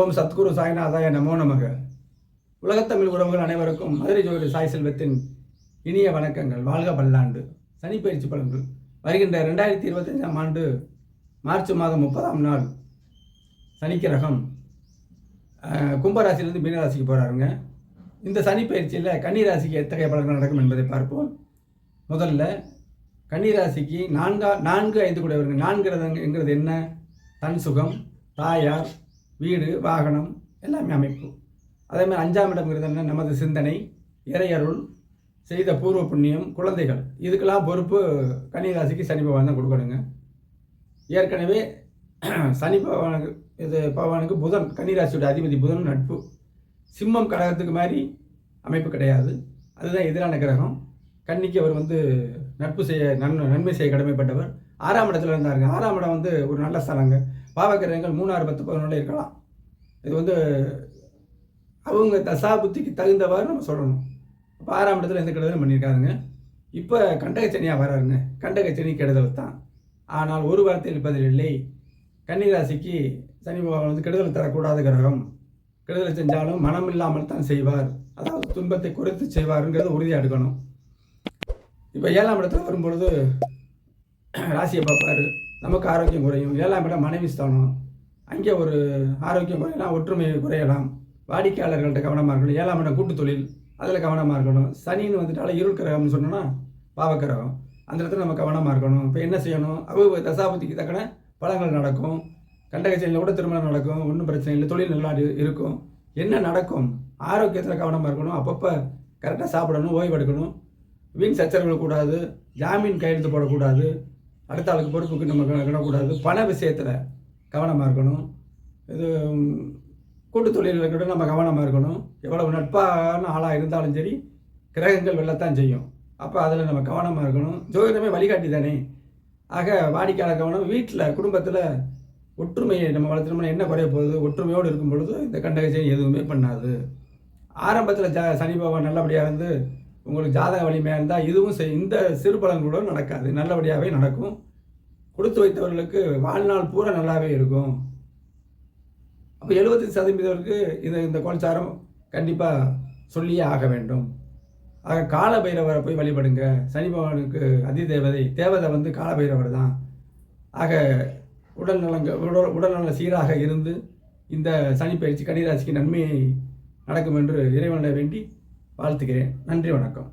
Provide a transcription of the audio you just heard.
ஓம் சத்குரு சாய்நாதாய நமோ நமக. உலகத்தமிழ் உறவுகள் அனைவருக்கும் மதுரை ஜோதி சாய் செல்வத்தின் இனிய வணக்கங்கள். வாழ்க பல்லாண்டு சனிப்பயிற்சி பலன்கள். வருகின்ற ரெண்டாயிரத்தி இருபத்தஞ்சாம் ஆண்டு மார்ச் மாதம் முப்பதாம் நாள் சனிக்கிரகம் கும்பராசிலிருந்து மீனராசிக்கு போகிறாருங்க இந்த சனிப்பயிற்சியில் கன்னிராசிக்கு எத்தகைய பலன்கள் நடக்கும் என்பதை பார்ப்போம். முதல்ல கன்னிராசிக்கு நான்கா நான்கு ஐந்து கூடியவர்கள். நான்கிறதுங்கிறது என்ன? தன் சுகம் தாயார் வீடு வாகனம் எல்லாமே அமைப்பு. அதே மாதிரி அஞ்சாம் இடம்ங்கிறது என்ன நமது சிந்தனை இறையருள் செய்த பூர்வ புண்ணியம் குழந்தைகள். இதுக்கெல்லாம் பொறுப்பு கன்னிராசிக்கு சனி பகவான் தான் கொடுக்கணுங்க. ஏற்கனவே சனி பகவானுக்கு இது பகவானுக்கு புதன் கன்னிராசியோட அதிபதி புதன் நட்பு. சிம்மம் கடகத்துக்கு மாதிரி அமைப்பு கிடையாது. அதுதான் எதிரான கிரகம். கன்னிக்கு அவர் வந்து நட்பு செய்ய நன்மை நன்மை செய்ய கடமைப்பட்டவர். ஆறாம் இடத்துல இருந்தாருங்க. ஆறாம் இடம் வந்து ஒரு நல்ல ஸ்தலங்க. பாவக்கிரகங்கள் மூணாறு பத்து பதினொன்று இருக்கலாம். இது வந்து அவங்க தசா புத்திக்கு தகுந்தவாறு நம்ம சொல்லணும். இப்போ ஆறாம் இடத்துல எந்த கெடுதலும் பண்ணியிருக்காருங்க இப்போ கண்டகச்சனியாக வராருங்க. கண்டகச்சனி கெடுதல் தான். ஆனால் ஒரு வார்த்தையில் பதில் இல்லை. கன்னிராசிக்கு சனி பகவான் வந்து கெடுதல் தரக்கூடாத கிரகம். கெடுதல் செஞ்சாலும் மனம் இல்லாமல் தான் செய்வார். அதாவது துன்பத்தை குறைத்து செய்வாருங்கிறது உறுதியாக எடுக்கணும். இப்போ ஏழாம் இடத்துல வரும்பொழுது ராசியை பார்ப்பாரு. நமக்கு ஆரோக்கியம் குறையும். ஏழாம் இடம் மனைவி ஸ்தானம். அங்கே ஒரு ஆரோக்கியம் குறையலாம் ஒற்றுமை குறையலாம். வாடிக்கையாளர்கள்ட்ட கவனமாக இருக்கணும். ஏழாம் இடம் கூட்டு தொழில். அதில் கவனமாக இருக்கணும். சனின்னு வந்துட்டால இருள் கிரகம்னு சொன்னோன்னா பாவக்கிரகம் அந்த இடத்துல நம்ம கவனமாக இருக்கணும். இப்போ என்ன செய்யணும்? அவங்க தசாபதிக்கு தக்கன பழங்கள் நடக்கும். கண்டகச்சனியில் கூட திருமணம் நடக்கும். ஒன்றும் பிரச்சனை இல்லை. தொழில் நல்லா இருக்கும். என்ன நடக்கும்? ஆரோக்கியத்தில் கவனமாக இருக்கணும். அப்பப்போ கரெக்டாக சாப்பிடணும் ஓய்வெடுக்கணும். வீண் சச்சரவுகள் கூடாது. ஜாமீன் கையெழுத்து போடக்கூடாது. அடுத்த ஆளுக்கு பொறுப்புக்கு நம்ம கிட- கிடக்கூடாது. பண விஷயத்தில் கவனமாக இருக்கணும். இது கூட்டு தொழிலில் கூட நம்ம கவனமாக இருக்கணும். எவ்வளவு நட்பான ஆளாக இருந்தாலும் சரி கிரகங்கள் வெள்ளத்தான் செய்யும். அப்போ அதில் நம்ம கவனமாக இருக்கணும். ஜோதிடமே வழிகாட்டி தானே. ஆக வாடிக்கையாளர் கவனம் வீட்டில் குடும்பத்தில் ஒற்றுமையை நம்ம வளர்த்துனோம்னா என்ன குறைய போகுது? ஒற்றுமையோடு இருக்கும் பொழுது இந்த கண்டகச்சை எதுவுமே பண்ணாது. ஆரம்பத்தில் ஜ சனி பகவான் நல்லபடியாக இருந்து உங்களுக்கு ஜாதக வலிமையாக இருந்தால் இதுவும் செய் இந்த சிறு நடக்காது. நல்லபடியாகவே நடக்கும். கொடுத்து வைத்தவர்களுக்கு வாழ்நாள் பூரா நல்லாவே இருக்கும். அப்போ எழுபத்தி சதவீதருக்கு இந்த இந்த கோல்சாரம் கண்டிப்பாக சொல்லியே ஆக வேண்டும். ஆக கால பைரவரை போய் வழிபடுங்க. சனி பகவானுக்கு அதி தேவதை வந்து கால பைரவர் தான். ஆக உடல் நலங்க உடல் உடல்நல சீராக இருந்து இந்த சனி பயிற்சி கன்னிராசிக்கு நன்மை நடக்கும் என்று இறைவனை வேண்டி வாழ்த்துகிறேன். நன்றி வணக்கம்.